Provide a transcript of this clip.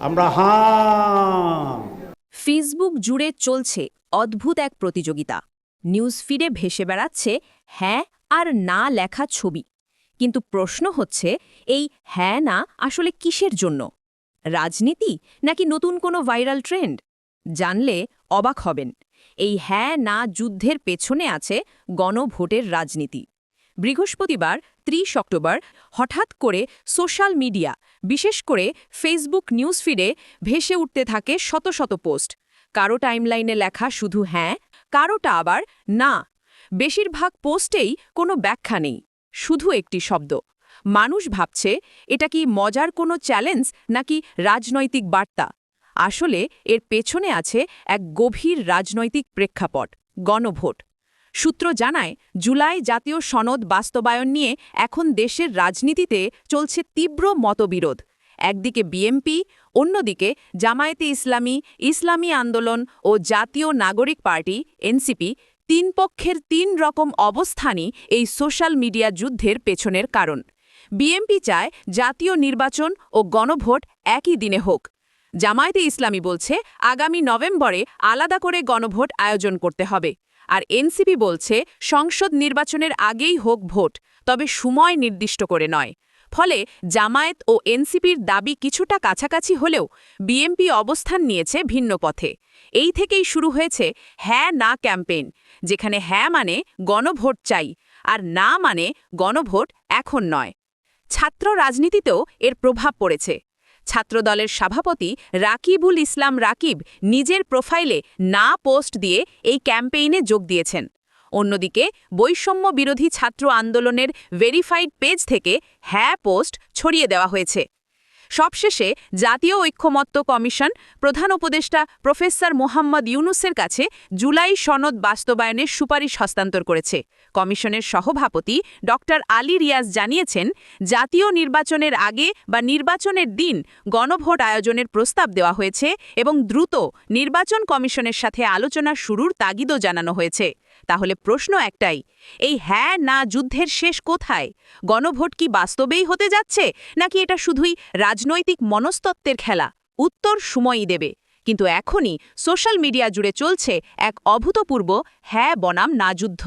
আমরা হাঁ ফেসবুক জুড়ে চলছে অদ্ভুত এক প্রতিযোগিতা। নিউজ ফিডে ভেসে বেড়াচ্ছে হ্যাঁ আর না লেখা ছবি। কিন্তু প্রশ্ন হচ্ছে, এই হ্যাঁ না আসলে কিসের জন্য? রাজনীতি নাকি নতুন কোনো ভাইরাল ট্রেন্ড? জানলে অবাক হবেন। এই হ্যাঁ না যুদ্ধের পেছনে আছে গণভোটের রাজনীতি। বৃহস্পতিবার, ত্রিশ অক্টোবর, হঠাৎ করে সোশ্যাল মিডিয়া, বিশেষ করে ফেসবুক নিউজ ফিডে ভেসে উঠতে থাকে শত শত পোস্ট। কারও টাইমলাইনে লেখা শুধু হ্যাঁ কারোটা আবার না। বেশিরভাগ পোস্টেই কোনো ব্যাখ্যা নেই, শুধু একটি শব্দ। মানুষ ভাবছে, এটা কি মজার কোনো চ্যালেঞ্জ নাকি রাজনৈতিক বার্তা? আসলে এর পেছনে আছে এক গভীর রাজনৈতিক প্রেক্ষাপট, গণভোট। সূত্র জানায়, জুলাই জাতীয় সনদ বাস্তবায়ন নিয়ে এখন দেশের রাজনীতিতে চলছে তীব্র মতবিরোধ। একদিকে বিএমপি অন্যদিকে জামায়াতে ইসলামী ইসলামী আন্দোলন ও জাতীয় নাগরিক পার্টি, এনসিপি, তিন পক্ষের তিন রকম অবস্থানই এই সোশ্যাল মিডিয়া যুদ্ধের পেছনের কারণ। বিএমপি চায় জাতীয় নির্বাচন ও গণভোট একই দিনে হোক। জামায়াতে ইসলামী বলছে, আগামী নভেম্বরে আলাদা করে গণভোট আয়োজন করতে হবে। আর এনসিপি বলছে সংসদ নির্বাচনের আগেই হোক ভোট, তবে সময় নির্দিষ্ট করে নয়। ফলে জামায়াত ও এনসিপির দাবি কিছুটা কাছাকাছি হলেও বিএমপি অবস্থান নিয়েছে ভিন্ন পথে। এই থেকেই শুরু হয়েছে হ্যাঁ না ক্যাম্পেইন, যেখানে হ্যাঁ মানে গণভোট চাই আর না মানে গণভোট এখন নয়। ছাত্র রাজনীতিতেও এর প্রভাব পড়েছে। ছাত্রদলের সভাপতি রাকিবুল ইসলাম রাকিব নিজের প্রোফাইলে না পোস্ট দিয়ে এই ক্যাম্পেইনে যোগ দিয়েছেন। অন্যদিকে বৈষম্য বিরোধী ছাত্র আন্দোলনের ভেরিফাইড পেজ থেকে হ্যাঁ পোস্ট ছড়িয়ে দেওয়া হয়েছে। সবশেষে জাতীয় ঐক্যমত্য কমিশন প্রধান উপদেষ্টা প্রফেসর মোহাম্মদ ইউনুসের কাছে জুলাই সনদ বাস্তবায়নের সুপারিশ হস্তান্তর করেছে। কমিশনের সহভাপতি ড আলী রিয়াজ জানিয়েছেন, জাতীয় নির্বাচনের আগে বা নির্বাচনের দিন গণভোট আয়োজনের প্রস্তাব দেওয়া হয়েছে এবং দ্রুত নির্বাচন কমিশনের সাথে আলোচনা শুরুর তাগিদও জানানো হয়েছে। তাহলে প্রশ্ন একটাই, এই হ্যাঁ না যুদ্ধের শেষ কোথায়? গণভোট কি বাস্তবেই হতে যাচ্ছে, নাকি এটা শুধুই রাজনৈতিক মনস্তত্ত্বের খেলা? উত্তর সময়ই দেবে। কিন্তু এখনই সোশ্যাল মিডিয়া জুড়ে চলছে এক অভূতপূর্ব হ্যাঁ বনাম না যুদ্ধ।